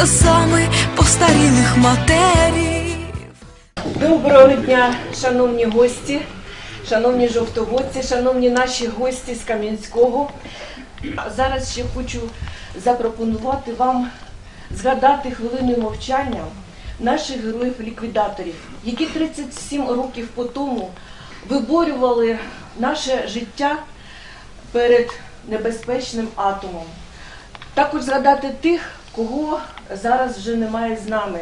сльозами постарілих матерів. Доброго дня, шановні гості, шановні жовтоводці, шановні наші гості з Кам'янського. Зараз ще хочу запропонувати вам згадати хвилиною мовчання наших героїв-ліквідаторів, які 37 років по тому виборювали наше життя перед небезпечним атомом. Також згадати тих, кого зараз вже немає з нами.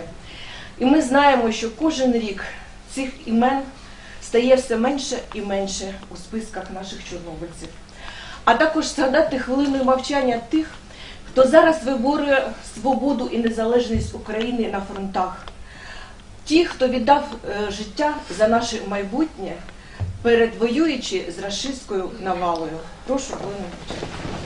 І ми знаємо, що кожен рік цих імен стає все менше і менше у списках наших чорнобильців. А також згадати хвилиною мовчання тих, хто зараз виборює свободу і незалежність України на фронтах. Ті, хто віддав е, життя за наше майбутнє, перед воюючи з рашистською навалою. Прошу хвилину мовчання.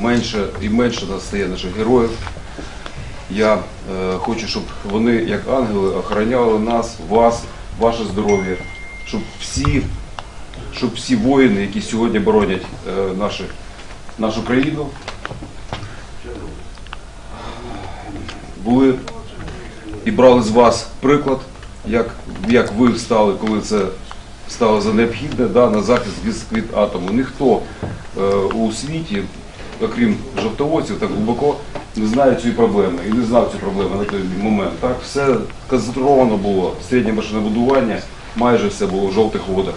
Менше і менше нас стає наших героїв. Я е, хочу, щоб вони, як ангели, охороняли нас, вас, ваше здоров'я, щоб всі, щоб всі воїни, які сьогодні боронять е, наші, нашу країну, були і брали з вас приклад, як, як ви встали, коли це стало за необхідне да, на захист від, атому. Ніхто е, у світі, окрім жовтоводців, так глибоко не знає цієї проблеми і не знав цю проблему на той момент. Так, все концентровано було, середнє машинобудування, майже все було в жовтих водах.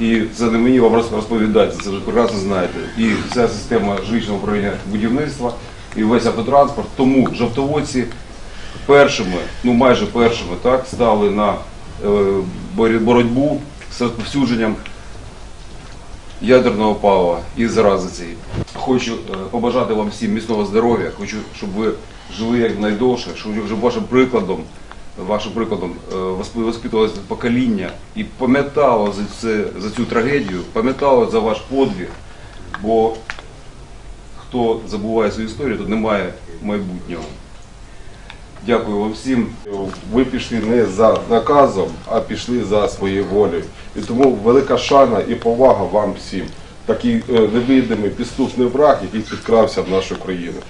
І це не мені вам роз- розповідати, це ви прекрасно знаєте. І вся система жилищного управління будівництва, і весь автотранспорт. Тому жовтоводці першими, ну майже першими, так, стали на е, боротьбу з розповсюдженням ядерного палива і зарази цієї. Хочу е, побажати вам всім міцного здоров'я, хочу, щоб ви жили якнайдовше, щоб вже вашим прикладом, вашим прикладом е, воспитувалося покоління і пам'ятало за, за цю трагедію, пам'ятало за ваш подвиг, бо хто забуває свою історію, то немає майбутнього. Дякую вам всім. Ви пішли не за наказом, а пішли за своєю волею. І тому велика шана і повага вам всім. Такий е, невидимий підступний враг, який підкрався в нашу країну.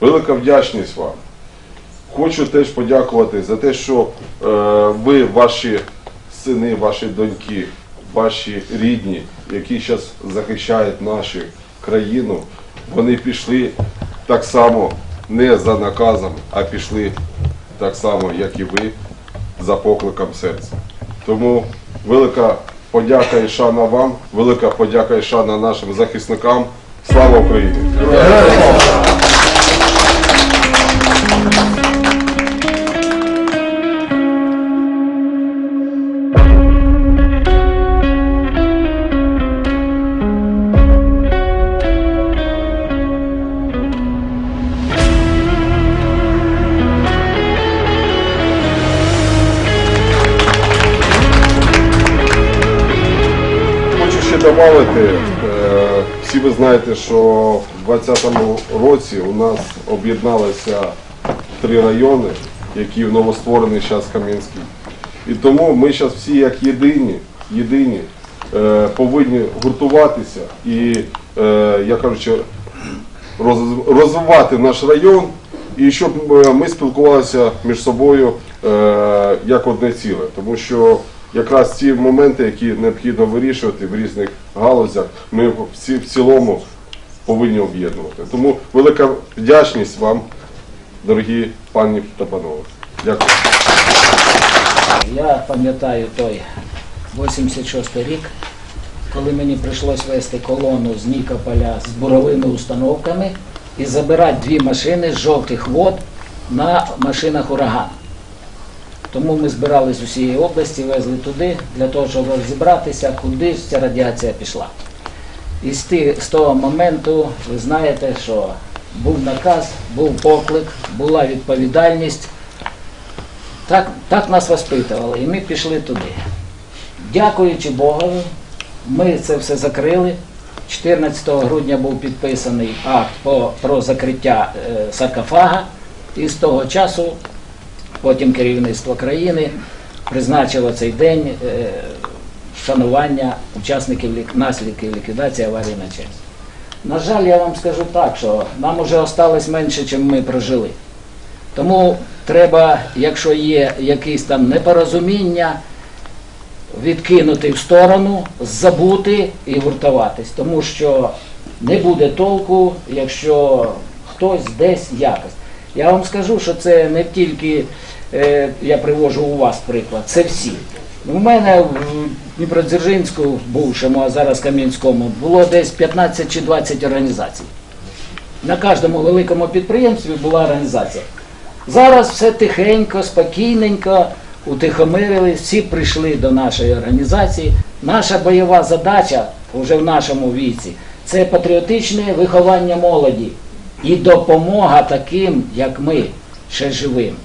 Велика вдячність вам. Хочу теж подякувати за те, що е, ви, ваші сини, ваші доньки, ваші рідні, які зараз захищають нашу країну, вони пішли так само не за наказом, а пішли так само, як і ви, за покликом серця. Тому велика подяка і шана вам, велика подяка і шана нашим захисникам. Слава Україні! Ви знаєте, що в 2020 році у нас об'єдналися три райони, які новостворений зараз Кам'янський. І тому ми зараз всі як єдині, єдині е, повинні гуртуватися і, е, я кажучи, роз- розвивати наш район, і щоб е, ми спілкувалися між собою як одне ціле. Тому що якраз ці моменти, які необхідно вирішувати в різних галузях, ми всі в цілому повинні об'єднувати. Тому велика вдячність вам, дорогі пані та панове. Дякую. Я пам'ятаю той 86 рік, коли мені прийшлось вести колону з Нікополя з буровими установками і забирати дві машини з жовтих вод на машинах ураган. Тому ми збирали з усієї області, везли туди, для того, щоб розібратися, куди ж ця радіація пішла. І з, того моменту ви знаєте, що був наказ, був поклик, була відповідальність. Так, так нас воспитували, і ми пішли туди. Дякуючи Богові, ми це все закрили. 14 грудня був підписаний акт по, про закриття е, саркофага, і з того часу потім керівництво країни призначило цей день е, вшанування учасників наслідків ліквідації аварії на ЧАЕС. На жаль, я вам скажу так, що нам вже осталось менше, ніж ми прожили. Тому треба, якщо є якісь там непорозуміння, відкинути в сторону, забути і гуртуватись. Тому що не буде толку, якщо хтось десь якось. Я вам скажу, що це не тільки я привожу у вас приклад, це всі. У мене в Дніпродзержинську, бувшому, а зараз Кам'янському, було десь 15 чи 20 організацій. На кожному великому підприємстві була організація. Зараз все тихенько, спокійненько, утихомирили, всі прийшли до нашої організації. Наша бойова задача вже в нашому віці це патріотичне виховання молоді і допомога таким, як ми, ще живим.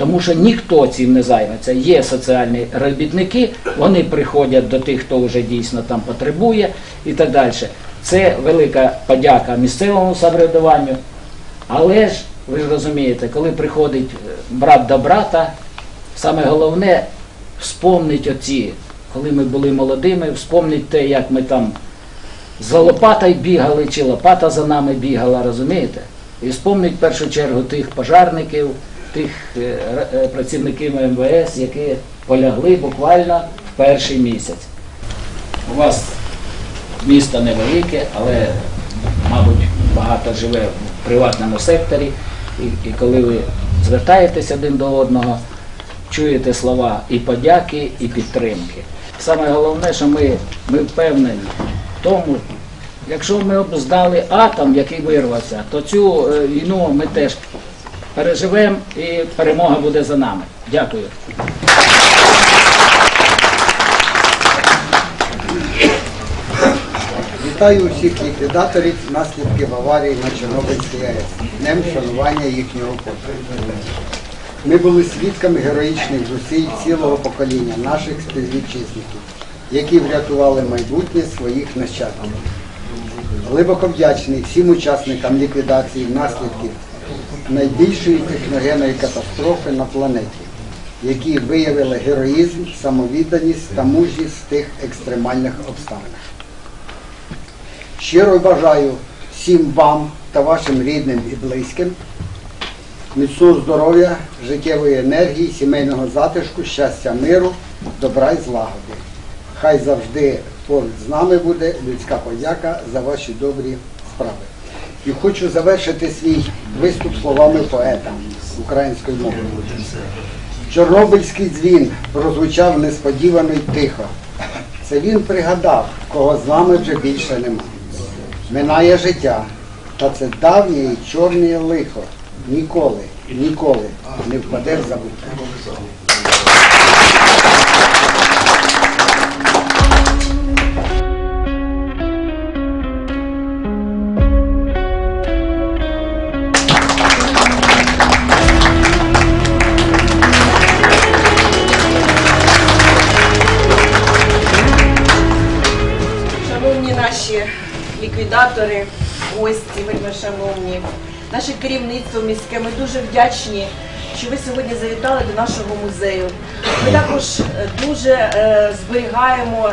Тому що ніхто цим не займеться. Є соціальні робітники, вони приходять до тих, хто вже дійсно там потребує і так далі. Це велика подяка місцевому самоврядуванню. Але ж ви ж розумієте, коли приходить е, брат до брата, саме головне вспомнить оці, коли ми були молодими, вспомнить те, як ми там за лопатою бігали, чи лопата за нами бігала, розумієте? І вспомнить в першу чергу тих пожарників, тих е, е, працівників МВС, які полягли буквально в перший місяць. У вас місто невелике, але, мабуть, багато живе в приватному секторі. І, і коли ви звертаєтесь один до одного, чуєте слова і подяки, і підтримки. Саме головне, що ми, ми впевнені в тому, якщо ми б здали атом, який вирвався, то цю е, війну ми теж переживемо і перемога буде за нами. Дякую. Вітаю усіх ліквідаторів наслідків аварії на Чорнобильській АЕС. Днем вшанування їхнього подвигу. Ми були свідками героїчних зусиль цілого покоління наших співвітчизників, які врятували майбутнє своїх нащадків. Глибоко вдячний всім учасникам ліквідації наслідків найбільшої техногенної катастрофи на планеті, які виявили героїзм, самовідданість та мужність в тих екстремальних обставинах. Щиро бажаю всім вам та вашим рідним і близьким міцного здоров'я, життєвої енергії, сімейного затишку, щастя, миру, добра і злагоди. Хай завжди поруч з нами буде людська подяка за ваші добрі справи. І хочу завершити свій виступ словами поета українською мовою. Чорнобильський дзвін прозвучав несподівано й тихо. Це він пригадав, кого з нами вже більше нема. Минає життя, та це давнє і чорне лихо. Ніколи, ніколи не впаде в забуття. Ліквідатори, гості, вельми шановні, наше керівництво міське, ми дуже вдячні, що ви сьогодні завітали до нашого музею. Ми також е, дуже е, зберігаємо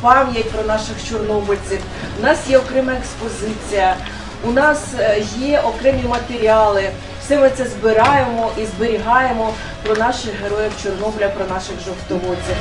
пам'ять про наших чорнобильців. У нас є окрема експозиція, у нас е, є окремі матеріали. Все ми це збираємо і зберігаємо про наших героїв Чорнобиля, про наших жовтоводців.